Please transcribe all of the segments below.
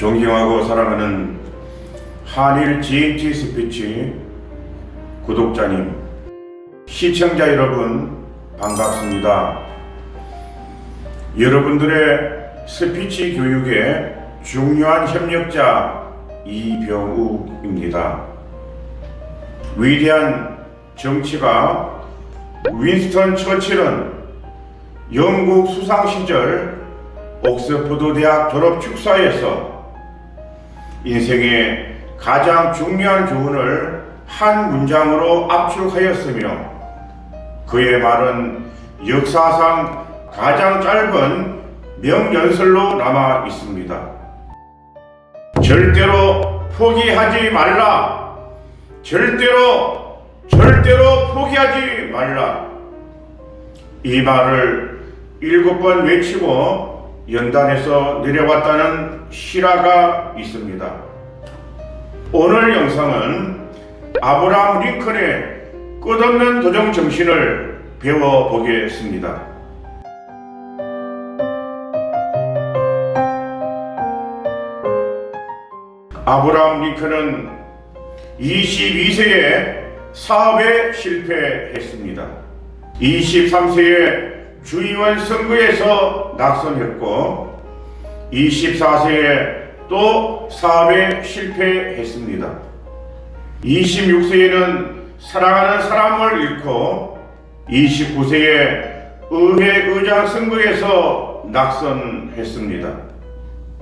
존경하고 사랑하는 한일 GMT 스피치 구독자님, 시청자 여러분 반갑습니다. 여러분들의 스피치 교육의 중요한 협력자 이병욱입니다. 위대한 정치가 윈스턴 처칠은 영국 수상 시절 옥스퍼드 대학 졸업 축사에서 인생의 가장 중요한 교훈을 한 문장으로 압축하였으며 그의 말은 역사상 가장 짧은 명연설로 남아 있습니다. 절대로 포기하지 말라. 절대로 절대로 포기하지 말라. 이 말을 일곱 번 외치고 연단에서 내려왔다는 실화가 있습니다. 오늘 영상은 아브라함 링컨의 끝없는 도전 정신을 배워보겠습니다. 아브라함 링컨은 22세에 사업에 실패했습니다. 23세에 주의원 선거에서 낙선했고 24세에 또 사업에 실패했습니다. 26세에는 사랑하는 사람을 잃고 29세에 의회 의장 선거에서 낙선했습니다.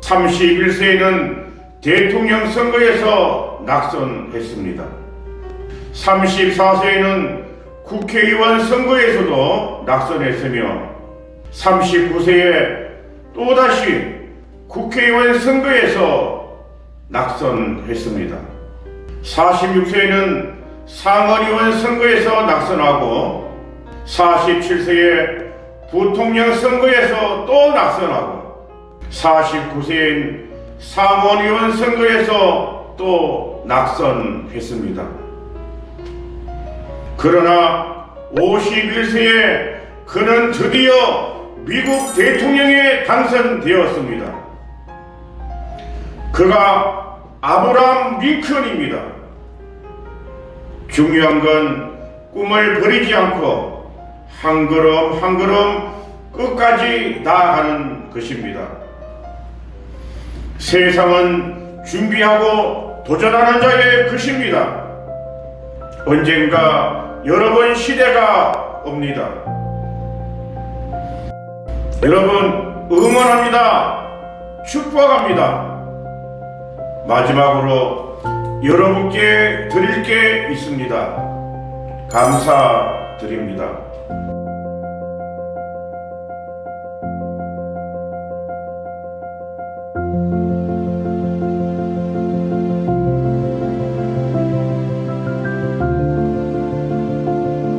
31세에는 대통령 선거에서 낙선했습니다. 34세에는 국회의원 선거에서도 낙선했으며 39세에 또다시 국회의원 선거에서 낙선했습니다. 46세에는 상원의원 선거에서 낙선하고 47세에 부통령 선거에서 또 낙선하고 49세엔 상원의원 선거에서 또 낙선했습니다. 그러나 51세에 그는 드디어 미국 대통령에 당선되었습니다. 그가 아브라함 링컨입니다. 중요한 건 꿈을 버리지 않고 한 걸음 한 걸음 끝까지 나아가는 것입니다. 세상은 준비하고 도전하는 자의 것입니다. 언젠가 여러분 시대가 옵니다. 여러분 응원합니다. 축복합니다. 마지막으로 여러분께 드릴 게 있습니다. 감사드립니다.